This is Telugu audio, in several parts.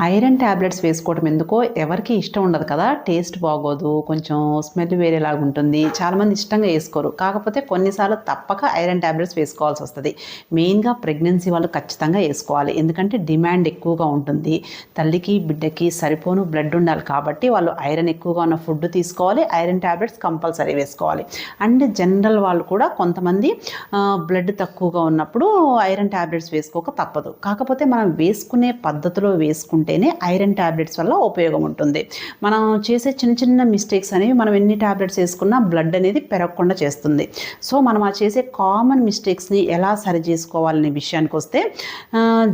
ఐరన్ ట్యాబ్లెట్స్ వేసుకోవడం ఎందుకో ఎవరికి ఇష్టం ఉండదు కదా. టేస్ట్ బాగోదు కొంచెం స్మెల్ వేరేలాగా ఉంటుంది చాలామంది ఇష్టంగా వేసుకోరు. కాకపోతే కొన్నిసార్లు తప్పక ఐరన్ ట్యాబ్లెట్స్ వేసుకోవాల్సి వస్తుంది. మెయిన్గా ప్రెగ్నెన్సీ వాళ్ళు ఖచ్చితంగా వేసుకోవాలి. ఎందుకంటే డిమాండ్ ఎక్కువగా ఉంటుంది. తల్లికి బిడ్డకి సరిపోను బ్లడ్ ఉండాలి కాబట్టి వాళ్ళు ఐరన్ ఎక్కువగా ఉన్న ఫుడ్ తీసుకోవాలి. ఐరన్ ట్యాబ్లెట్స్ కంపల్సరీ వేసుకోవాలి. అండ్ జనరల్ వాళ్ళు కూడా కొంతమంది బ్లడ్ తక్కువగా ఉన్నప్పుడు ఐరన్ ట్యాబ్లెట్స్ వేసుకోక తప్పదు. కాకపోతే మనం వేసుకునే పద్ధతిలో ఉంటేనే ఐరన్ ట్యాబ్లెట్స్ వల్ల ఉపయోగం ఉంటుంది. మనం చేసే చిన్న చిన్న మిస్టేక్స్ అనేవి మనం ఎన్ని ట్యాబ్లెట్స్ వేసుకున్నా బ్లడ్ అనేది పెరగకుండా చేస్తుంది. సో మనం ఆ చేసే కామన్ మిస్టేక్స్ని ఎలా సరి చేసుకోవాలనే విషయానికి వస్తే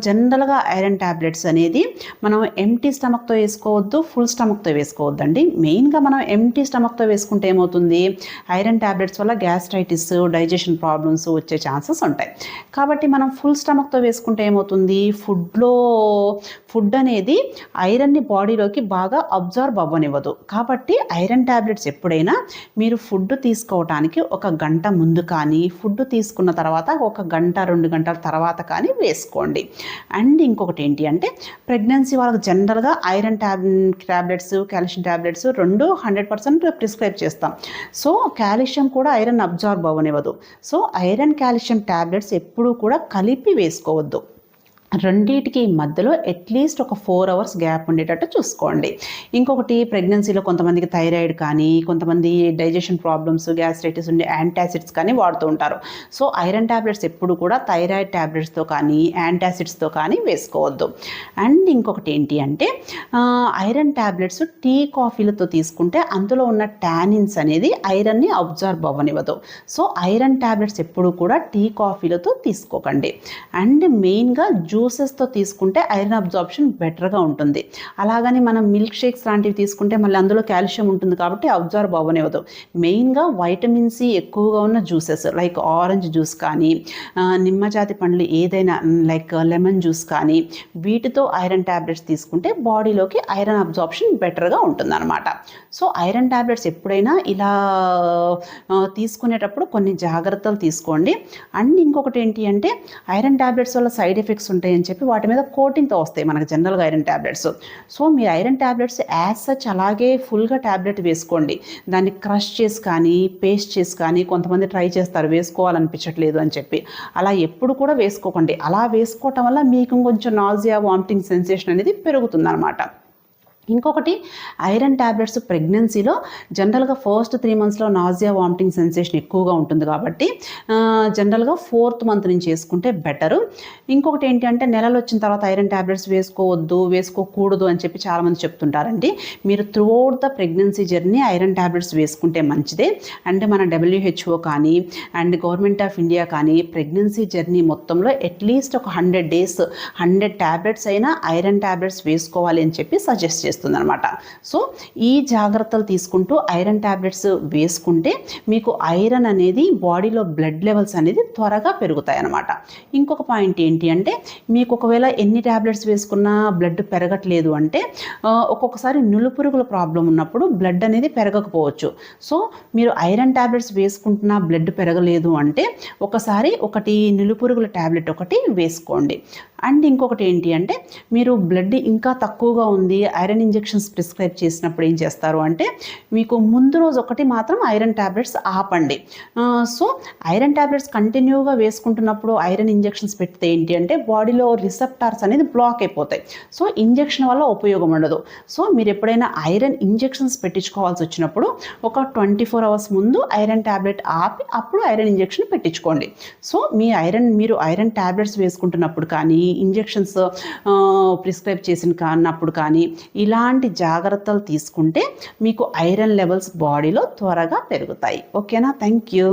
జనరల్గా ఐరన్ ట్యాబ్లెట్స్ అనేది మనం ఎంటీ స్టమక్తో వేసుకోవద్దు ఫుల్ స్టమక్తో వేసుకోవద్దండి. మెయిన్గా మనం ఎంటీ స్టమక్తో వేసుకుంటే ఏమవుతుంది? ఐరన్ ట్యాబ్లెట్స్ వల్ల గ్యాస్ట్రైటిస్ డైజెషన్ ప్రాబ్లమ్స్ వచ్చే ఛాన్సెస్ ఉంటాయి. కాబట్టి మనం ఫుల్ స్టమక్తో వేసుకుంటే ఏమవుతుంది? ఫుడ్లో ఫుడ్ అనేది ఐరన్ని బాడీలోకి బాగా అబ్జర్వ్ అవ్వనివ్వదు. కాబట్టి ఐరన్ ట్యాబ్లెట్స్ ఎప్పుడైనా మీరు ఫుడ్ తీసుకోవడానికి ఒక గంట ముందు కానీ ఫుడ్ తీసుకున్న తర్వాత ఒక గంట రెండు గంటల తర్వాత కానీ వేసుకోండి. అండ్ ఇంకొకటి ఏంటి అంటే ప్రెగ్నెన్సీ వాళ్ళకి జనరల్గా iron tab tablets calcium tablets రెండు హండ్రెడ్ పర్సెంట్ ప్రిస్క్రైబ్ చేస్తాం. సో కాల్షియం కూడా ఐరన్ అబ్జర్వ్ అవ్వనివ్వదు. సో ఐరన్ కాల్షియం ట్యాబ్లెట్స్ ఎప్పుడూ కూడా కలిపి వేసుకోవద్దు. రెండింటికి మధ్యలో అట్లీస్ట్ ఒక ఫోర్ అవర్స్ గ్యాప్ ఉండేటట్టు చూసుకోండి. ఇంకొకటి ప్రెగ్నెన్సీలో కొంతమందికి థైరాయిడ్ కానీ కొంతమంది డైజెషన్ ప్రాబ్లమ్స్ గ్యాస్ట్రైటిస్ ఉండే యాంటాసిడ్స్ కానీ వాడుతూ ఉంటారు. సో ఐరన్ ట్యాబ్లెట్స్ ఎప్పుడు కూడా థైరాయిడ్ ట్యాబ్లెట్స్తో కానీ యాంటాసిడ్స్తో కానీ వేసుకోవద్దు. అండ్ ఇంకొకటి ఏంటి అంటే ఐరన్ ట్యాబ్లెట్స్ టీ కాఫీలతో తీసుకుంటే అందులో ఉన్న టానిన్స్ అనేది ఐరన్ని అబ్జర్వ్ అవ్వనివ్వదు. సో ఐరన్ ట్యాబ్లెట్స్ ఎప్పుడు కూడా టీ కాఫీలతో తీసుకోకండి. అండ్ మెయిన్గా జ్యూసెస్తో తీసుకుంటే ఐరన్ అబ్జార్ప్షన్ బెటర్గా ఉంటుంది. అలాగని మనం మిల్క్ షేక్స్ లాంటివి తీసుకుంటే మళ్ళీ అందులో కాల్షియం ఉంటుంది కాబట్టి అబ్జర్వ్ అవ్వనివ్వదు. మెయిన్గా వైటమిన్ సి ఎక్కువగా ఉన్న జ్యూసెస్ లైక్ ఆరెంజ్ జ్యూస్ కానీ నిమ్మజాతి పండ్లు ఏదైనా లైక్ లెమన్ జ్యూస్ కానీ వీటితో ఐరన్ ట్యాబ్లెట్స్ తీసుకుంటే బాడీలోకి ఐరన్ అబ్జార్ప్షన్ బెటర్గా ఉంటుందన్నమాట. సో ఐరన్ ట్యాబ్లెట్స్ ఎప్పుడైనా ఇలా తీసుకునేటప్పుడు కొన్ని జాగ్రత్తలు తీసుకోండి. అండ్ ఇంకొకటి ఏంటి అంటే ఐరన్ ట్యాబ్లెట్స్ వల్ల సైడ్ ఎఫెక్ట్స్ ఉంటాయి అని చెప్పి వాటి మీద కోటింగ్తో వస్తాయి మనకు జనరల్గా ఐరన్ ట్యాబ్లెట్స్ సో మీరు ఐరన్ ట్యాబ్లెట్స్ యాజ్ సచ్ అలాగే ఫుల్గా ట్యాబ్లెట్ వేసుకోండి. దాన్ని క్రష్ చేసి కానీ పేస్ట్ చేసి కానీ కొంతమంది ట్రై చేస్తారు వేసుకోవాలనిపించట్లేదు అని చెప్పి. అలా ఎప్పుడు కూడా వేసుకోకండి. అలా వేసుకోవటం వల్ల మీకు కొంచెం నాజియా వామిటింగ్ సెన్సేషన్ అనేది పెరుగుతుందన్నమాట. ఇంకొకటి ఐరన్ ట్యాబ్లెట్స్ ప్రెగ్నెన్సీలో జనరల్గా ఫస్ట్ త్రీ మంత్స్లో నాజియా వామిటింగ్ సెన్సేషన్ ఎక్కువగా ఉంటుంది కాబట్టి జనరల్గా ఫోర్త్ మంత్ నుంచి వేసుకుంటే బెటరు. ఇంకొకటి ఏంటి అంటే నెలలు వచ్చిన తర్వాత ఐరన్ ట్యాబ్లెట్స్ వేసుకోవద్దు వేసుకోకూడదు అని చెప్పి చాలామంది చెప్తుంటారండి. మీరు throughout the pregnancy journey iron tablets వేసుకుంటే మంచిదే. అండ్ మన డబ్ల్యూహెచ్ఓ కానీ అండ్ గవర్నమెంట్ ఆఫ్ ఇండియా కానీ ప్రెగ్నెన్సీ జర్నీ మొత్తంలో అట్లీస్ట్ ఒక హండ్రెడ్ డేస్ హండ్రెడ్ ట్యాబ్లెట్స్ అయినా ఐరన్ ట్యాబ్లెట్స్ వేసుకోవాలి అని చెప్పి సజెస్ట్ చేస్తారు చేస్తుందనమాట సో ఈ జాగ్రత్తలు తీసుకుంటూ ఐరన్ ట్యాబ్లెట్స్ వేసుకుంటే మీకు ఐరన్ అనేది బాడీలో బ్లడ్ లెవెల్స్ అనేది త్వరగా పెరుగుతాయి అనమాట ఇంకొక పాయింట్ ఏంటి అంటే మీకు ఒకవేళ ఎన్ని ట్యాబ్లెట్స్ వేసుకున్నా బ్లడ్ పెరగట్లేదు అంటే ఒక్కొక్కసారి నులుపురుగుల ప్రాబ్లం ఉన్నప్పుడు బ్లడ్ అనేది పెరగకపోవచ్చు. సో మీరు ఐరన్ ట్యాబ్లెట్స్ వేసుకుంటున్నా బ్లడ్ పెరగలేదు అంటే ఒకసారి ఒకటి నులుపురుగుల ట్యాబ్లెట్ ఒకటి వేసుకోండి. అండ్ ఇంకొకటి ఏంటి అంటే మీరు బ్లడ్ ఇంకా తక్కువగా ఉంది ఐరన్ ఇంజెక్షన్స్ ప్రిస్క్రైబ్ చేసినప్పుడు ఏం చేస్తారు అంటే మీకు ముందు రోజు ఒకటి మాత్రం ఐరన్ ట్యాబ్లెట్స్ ఆపండి. సో ఐరన్ ట్యాబ్లెట్స్ కంటిన్యూగా వేసుకుంటున్నప్పుడు ఐరన్ ఇంజెక్షన్స్ పెడితే ఏంటి అంటే బాడీలో రిసెప్టార్స్ అనేది బ్లాక్ అయిపోతాయి. సో ఇంజెక్షన్ వల్ల ఉపయోగం ఉండదు. సో మీరు ఎప్పుడైనా ఐరన్ ఇంజెక్షన్స్ పెట్టించుకోవాల్సి వచ్చినప్పుడు ఒక ట్వంటీ ఫోర్ అవర్స్ ముందు ఐరన్ ట్యాబ్లెట్ ఆపి అప్పుడు ఐరన్ ఇంజెక్షన్ పెట్టించుకోండి. సో మీ ఐరన్ మీరు ఐరన్ ట్యాబ్లెట్స్ వేసుకుంటున్నప్పుడు కానీ కానీ ఇంజెక్షన్స్ ప్రిస్క్రైబ్ చేసిన కానప్పుడు కానీ ఇలాంటి జాగ్రత్తలు తీసుకుంటే మీకు ఐరన్ లెవెల్స్ బాడీలో త్వరగా పెరుగుతాయి. ఓకేనా? Thank you.